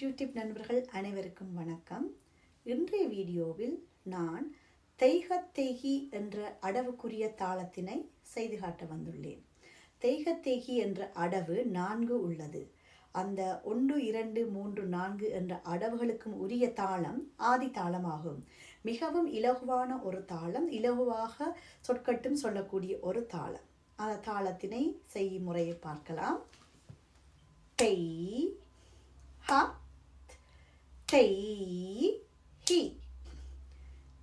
YouTube நண்பர்கள் அனைவருக்கும் வணக்கம். இன்றைய வீடியோவில் நான் தெய்கத்தேகி என்ற அடவுக்குரிய தாளத்தினை செய்து காட்ட வந்துள்ளேன். தெய்கத்தேகி என்ற அடவு நான்கு உள்ளது. அந்த ஒன்று இரண்டு மூன்று நான்கு என்ற அடவுகளுக்கும் உரிய தாளம் ஆதி தாளமாகும். மிகவும் இலகுவான ஒரு தாளம் இலகுவாக சொற்கட்டும் சொல்லக்கூடிய ஒரு தாளம். அந்த தாளத்தினை செய்யும் முறையை பார்க்கலாம். தெய் ஹ தெய் ஹி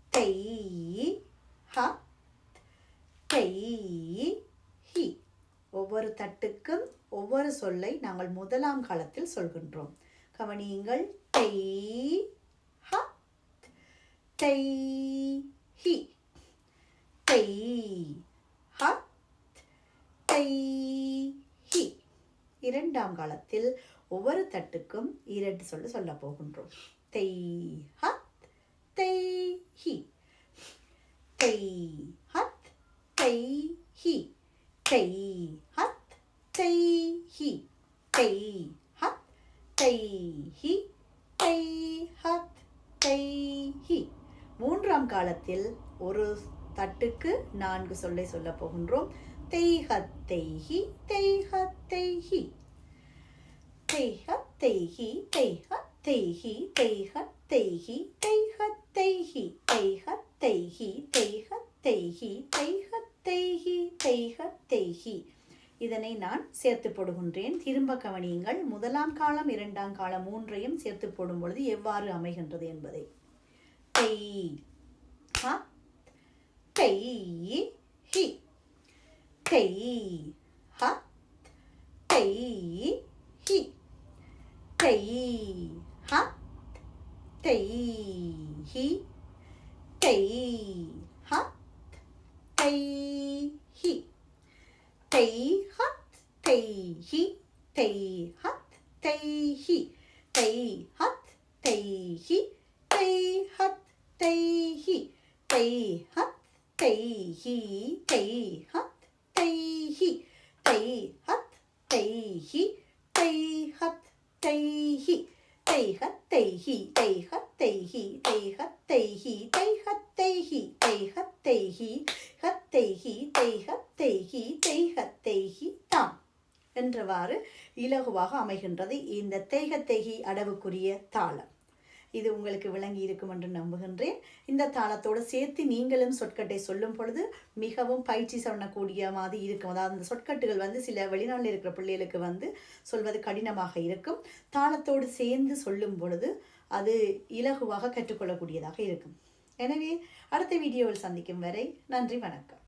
தெய் ஹ தெய் ஹி ஒவ்வொரு தட்டுக்கும் ஒவ்வொரு சொல்லை நாங்கள் முதலாம் காலத்தில் சொல்கின்றோம். கவனியுங்கள். தெய் ஹ தெய் ஹி தெய் ஹ தெய் இரண்டாம் காலத்தில் ஒவ்வொரு தட்டுக்கும் இரண்டு சொல்ல சொல்ல போகின்றோம். தெய் ஹத் தெய் ஹி. தெய் ஹத் தெய் ஹி. தெய் ஹத் தெய் ஹி. தெய் ஹத் தெய் ஹி. தெய் ஹத் தெய் ஹி. மூன்றாம் காலத்தில் ஒரு தட்டுக்கு நான்கு சொல்லை சொல்ல போகின்றோம். தெய்ஹத் தெய்ஹி தெய்ஹத் தெய்ஹி தெய்ஹத் தெய்ஹி தெய்ஹத் தெய்ஹி தெய்ஹத் தெய்ஹி தெய்ஹத் தெய்ஹி தெய்ஹத் தெய்ஹி தெய்ஹத் இதனை நான் சேர்த்து போடுகின்றேன். திரும்ப கவனியுங்கள். முதலாம் காலம் இரண்டாம் காலம் மூன்றையும் சேர்த்து போடும் பொழுது எவ்வாறு அமைகின்றது என்பதை. தெய் ஹ தெய் ஹி தெய் ஹ தெய் tei, ha, tei, he, tei, ha, tei, he, tei, hat, tei, he, tei, hat, tei, he, tei, hat, tei, he, tei, hat, tei, he, tei, hat, tei, he, tei, hat, tei, he, tei, hat, tei, he, தைஹி தைஹ தைஹி தைஹ தைஹி தைஹ தைஹி தைஹ தைஹி தைஹ தைஹி ஹ தைஹி தைஹ தைஹி தைஹ தைஹி தாம் என்றவாறு இலகுவாக அமைகின்றது இந்த தைகத்தெகி அடவுக்குரிய தாளம். இது உங்களுக்கு விளங்கி இருக்கும் என்று நம்புகின்றேன். இந்த தாளத்தோடு சேர்த்து நீங்களும் சொற்கட்டை சொல்லும் பொழுது மிகவும் பயிற்சி சொல்லக்கூடிய மாதிரி இருக்கும். அதாவது அந்த சொற்கட்டுகள் வந்து சில வெளிநாட்டில் இருக்கிற பிள்ளைகளுக்கு வந்து சொல்வது கடினமாக இருக்கும். தாளத்தோடு சேர்ந்து சொல்லும் பொழுது அது இலகுவாக கற்றுக்கொள்ளக்கூடியதாக இருக்கும். எனவே அடுத்த வீடியோவில் சந்திக்கும் வரை நன்றி வணக்கம்.